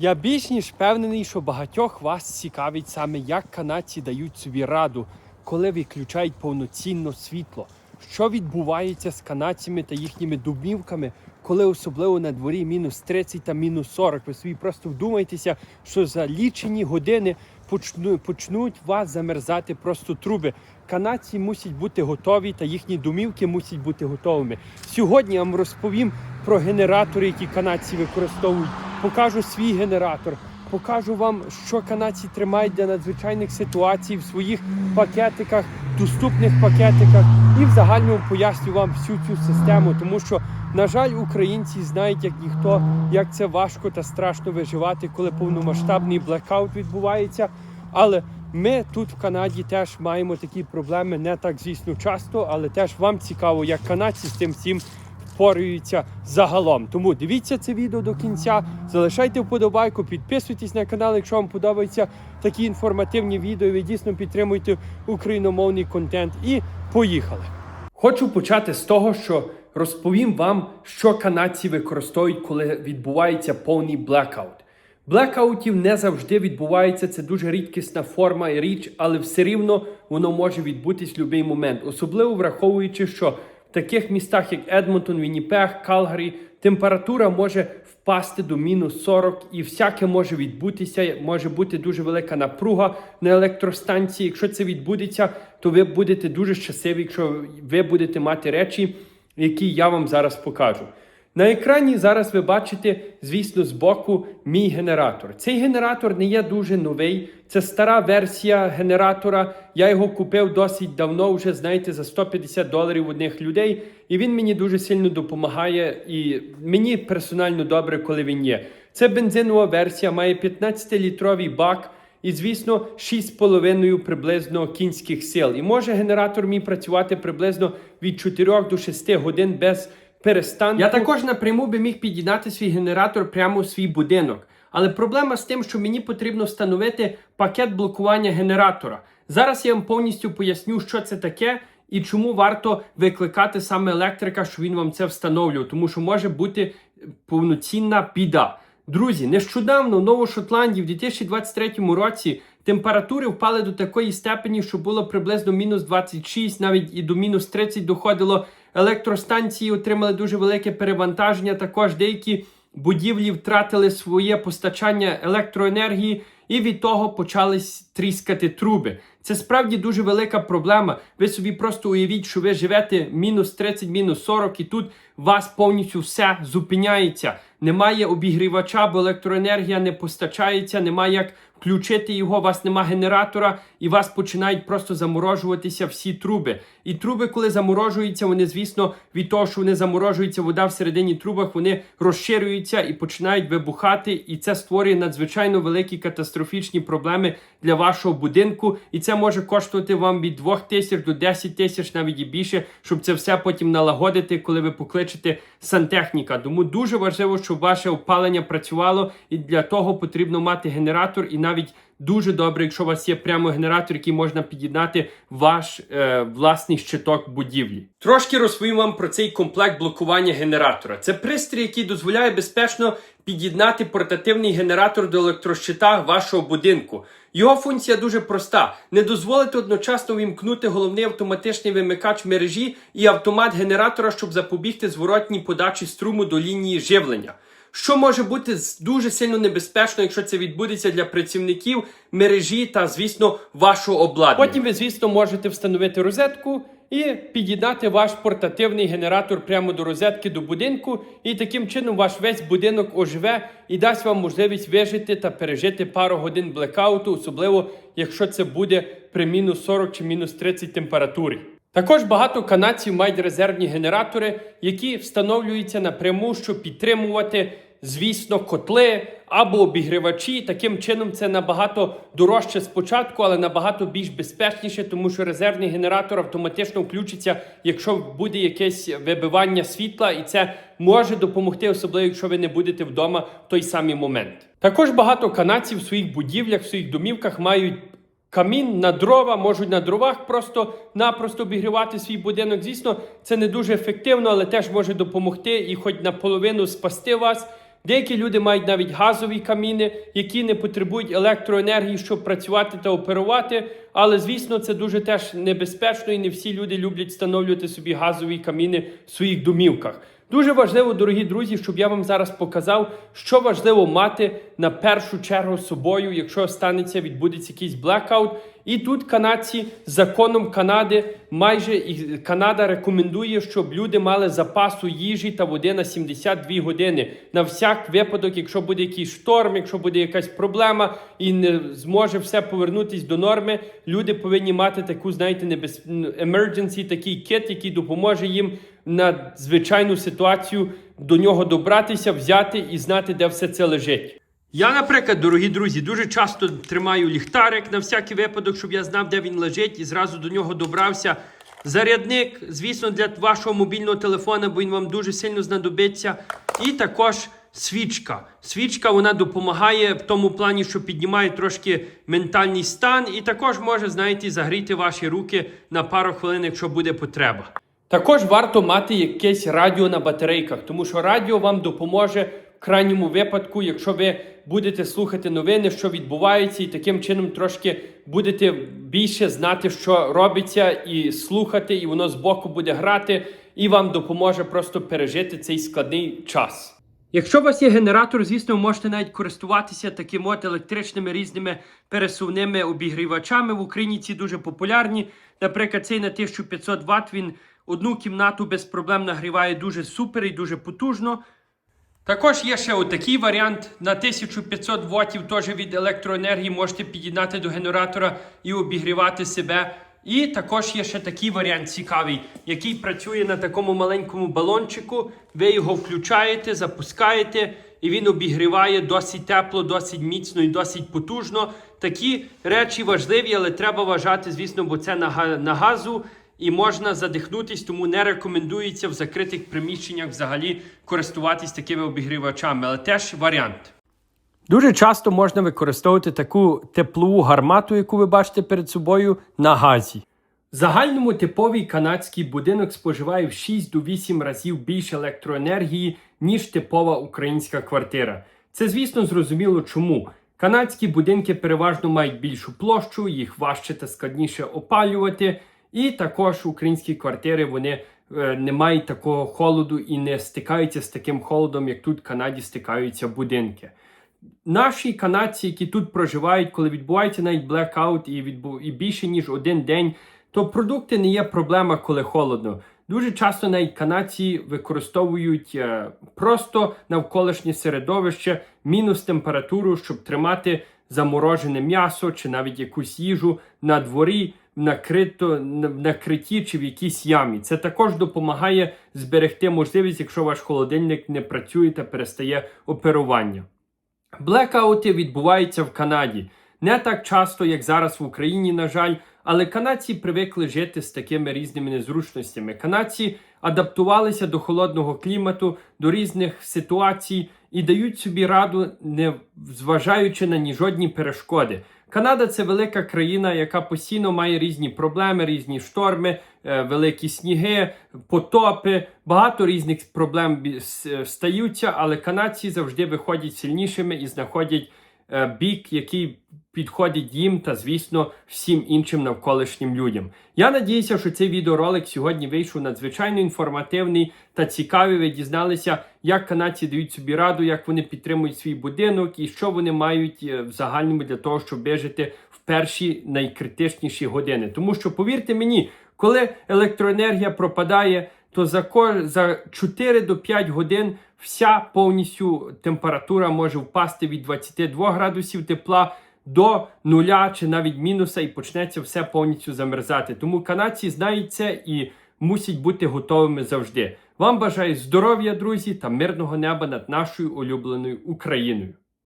Я більш ніж впевнений, що багатьох вас цікавить саме, як канадці дають собі раду, коли виключають повноцінно світло. Що відбувається з канадцями та їхніми домівками, коли особливо на дворі мінус 30 та мінус 40. Ви собі просто вдумайтеся, що за лічені години почну, почнуть вас замерзати просто труби. Канадці мусять бути готові, та їхні домівки мусять бути готовими. Сьогодні я вам розповім про генератори, які канадці використовують. Покажу свій генератор. Покажу вам, що канадці тримають для надзвичайних ситуацій в своїх пакетиках, доступних пакетиках, і в загальному поясню вам всю цю систему, тому що, на жаль, українці знають як ніхто, як це важко та страшно виживати, коли повномасштабний блекаут відбувається. Але ми тут в Канаді теж маємо такі проблеми, не так звісно часто, але теж вам цікаво, як канадці з тим всім впораються загалом. Тому дивіться це відео до кінця, залишайте вподобайку, підписуйтесь на канал, якщо вам подобаються такі інформативні відео. Ви дійсно підтримуєте україномовний контент. І поїхали. Хочу почати з того, що розповім вам, що канадці використовують, коли відбувається повний блекаут. Блекаутів не завжди відбувається, це дуже рідкісна форма і річ, але все рівно воно може відбутись в будь-який момент, особливо враховуючи, що в таких містах, як Едмонтон, Вінніпег, Калгарі, температура може впасти до мінус 40 і всяке може відбутися. Може бути дуже велика напруга на електростанції. Якщо це відбудеться, то ви будете дуже щасливі, якщо ви будете мати речі, які я вам зараз покажу. На екрані зараз ви бачите, звісно, збоку мій генератор. Цей генератор не є дуже новий. Це стара версія генератора. Я його купив досить давно, вже знаєте, за 150 доларів одних людей. І він мені дуже сильно допомагає. І мені персонально добре, коли він є. Це бензинова версія, має 15-літровий бак. І, звісно, 6,5 приблизно кінських сил. І може генератор мій працювати приблизно від 4 до 6 годин без перестанку. Я також напряму би міг під'єднати свій генератор прямо у свій будинок. Але проблема з тим, що мені потрібно встановити пакет блокування генератора. Зараз я вам повністю поясню, що це таке і чому варто викликати саме електрика, що він вам це встановлював, тому що може бути повноцінна біда. Друзі, нещодавно в Новошотландії в 2023 році температури впали до такої степені, що було приблизно мінус 26, навіть і до мінус 30 доходило. Електростанції отримали дуже велике перевантаження. Також деякі будівлі втратили своє постачання електроенергії, і від того почались тріскати труби. Це справді дуже велика проблема. Ви собі просто уявіть, що ви живете мінус 30, мінус 40, і тут вас повністю все зупиняється. Немає обігрівача, бо електроенергія не постачається, немає як включити його, у вас нема генератора, і вас починають просто заморожуватися всі труби. І труби, коли заморожуються, вони, звісно, від того, що вони заморожуються, вода всередині трубах, вони розширюються і починають вибухати. І це створює надзвичайно великі катастрофічні проблеми для вашого будинку. І це може коштувати вам від 2 тисяч до 10 тисяч, навіть і більше, щоб це все потім налагодити, коли ви покличете сантехніка. Тому дуже важливо, щоб ваше опалення працювало, і для того потрібно мати генератор. І навіть дуже добре, якщо у вас є прямо генератор, який можна під'єднати ваш е, власний щиток будівлі. Трошки розповім вам про цей комплект блокування генератора. Це пристрій, який дозволяє безпечно під'єднати портативний генератор до електрощита вашого будинку. Його функція дуже проста: не дозволити одночасно вімкнути головний автоматичний вимикач мережі і автомат генератора, щоб запобігти зворотній подачі струму до лінії живлення. Що може бути дуже сильно небезпечно, якщо це відбудеться для працівників мережі та, звісно, вашого обладнання. Потім ви, звісно, можете встановити розетку і під'єднати ваш портативний генератор прямо до розетки до будинку, і таким чином ваш весь будинок оживе і дасть вам можливість вижити та пережити пару годин блекауту, особливо якщо це буде при мінус 40 чи мінус 30 температурі. Також багато канадців мають резервні генератори, які встановлюються напряму, щоб підтримувати, звісно, котли або обігрівачі. Таким чином це набагато дорожче спочатку, але набагато більш безпечніше, тому що резервний генератор автоматично включиться, якщо буде якесь вибивання світла, і це може допомогти, особливо якщо ви не будете вдома в той самий момент. Також багато канадців в своїх будівлях, в своїх домівках мають камін на дрова, можуть на дровах просто-напросто обігрівати свій будинок. Звісно, це не дуже ефективно, але теж може допомогти і хоч наполовину спасти вас. Деякі люди мають навіть газові каміни, які не потребують електроенергії, щоб працювати та оперувати. Але звісно, це дуже теж небезпечно, і не всі люди люблять встановлювати собі газові каміни в своїх домівках. Дуже важливо, дорогі друзі, щоб я вам зараз показав, що важливо мати на першу чергу з собою, якщо станеться, відбудеться якийсь блекаут. І тут канадці законом Канади майже Канада рекомендує, щоб люди мали запасу їжі та води на 72 години на всяк випадок, якщо буде якийсь шторм, якщо буде якась проблема і не зможе все повернутись до норми. Люди повинні мати таку, знаєте, небез... emergency, такий кит, який допоможе їм на звичайну ситуацію до нього добратися, взяти і знати, де все це лежить. Я, наприклад, дорогі друзі, дуже часто тримаю ліхтарик на всякий випадок, щоб я знав, де він лежить, і зразу до нього добрався. Зарядник, звісно, для вашого мобільного телефона, бо він вам дуже сильно знадобиться. І також свічка. Свічка вона допомагає в тому плані, що піднімає трошки ментальний стан, і також може, знаєте, загріти ваші руки на пару хвилин, якщо буде потреба. Також варто мати якесь радіо на батарейках, тому що радіо вам допоможе крайньому випадку, якщо ви будете слухати новини, що відбувається, і таким чином трошки будете більше знати, що робиться, і слухати, і воно збоку буде грати, і вам допоможе просто пережити цей складний час. Якщо у вас є генератор, звісно, ви можете навіть користуватися такими от електричними різними пересувними обігрівачами. В Україні ці дуже популярні. Наприклад, цей на 1500 Вт він одну кімнату без проблем нагріває дуже супер і дуже потужно. Також є ще отакий варіант на 1500 ватів теж від електроенергії можете під'єднати до генератора і обігрівати себе. І також є ще такий варіант цікавий, який працює на такому маленькому балончику. Ви його включаєте, запускаєте, і він обігріває досить тепло, досить міцно і досить потужно. Такі речі важливі, але треба вважати, звісно, бо це на газу і можна задихнутись, тому не рекомендується в закритих приміщеннях взагалі користуватись такими обігрівачами, але теж варіант. Дуже часто можна використовувати таку теплову гармату, яку ви бачите перед собою, на газі. В загальному типовий канадський будинок споживає в 6 до 8 разів більше електроенергії, ніж типова українська квартира. Це, звісно, зрозуміло чому. Канадські будинки переважно мають більшу площу, їх важче та складніше опалювати. І також українські квартири вони е, не мають такого холоду і не стикаються з таким холодом, як тут в Канаді стикаються будинки. Наші канадці, які тут проживають, коли відбувається навіть блекаут і, відбу... і більше ніж один день, то продукти не є проблема, коли холодно. Дуже часто навіть канадці використовують е, просто навколишнє середовище, мінус температуру, щоб тримати заморожене м'ясо чи навіть якусь їжу на дворі, накрито, на- в накритті чи в якійсь ямі. Це також допомагає зберегти можливість, якщо ваш холодильник не працює та перестає оперування. Блекаути відбуваються в Канаді. Не так часто, як зараз в Україні, на жаль, але канадці привикли жити з такими різними незручностями. Канадці адаптувалися до холодного клімату, до різних ситуацій і дають собі раду, не зважаючи на ні жодні перешкоди. Канада це велика країна, яка постійно має різні проблеми, різні шторми, е, великі сніги, потопи. Багато різних проблем стаються, але канадці завжди виходять сильнішими і знаходять е, бік, який підходить їм та, звісно, всім іншим навколишнім людям. Я надіюся, що цей відеоролик сьогодні вийшов надзвичайно інформативний та цікавий. Ви дізналися, як канадці дають собі раду, як вони підтримують свій будинок і що вони мають е, в загальному для того, щоб вижити в перші найкритичніші години. Тому що, повірте мені, коли електроенергія пропадає, то за, за 4 до 5 годин вся повністю температура може впасти від 22 градусів тепла до нуля чи навіть мінуса, і почнеться все повністю замерзати. Тому канадці знають це і мусять бути готовими завжди. Вам бажаю здоров'я, друзі, та мирного неба над нашою улюбленою Україною.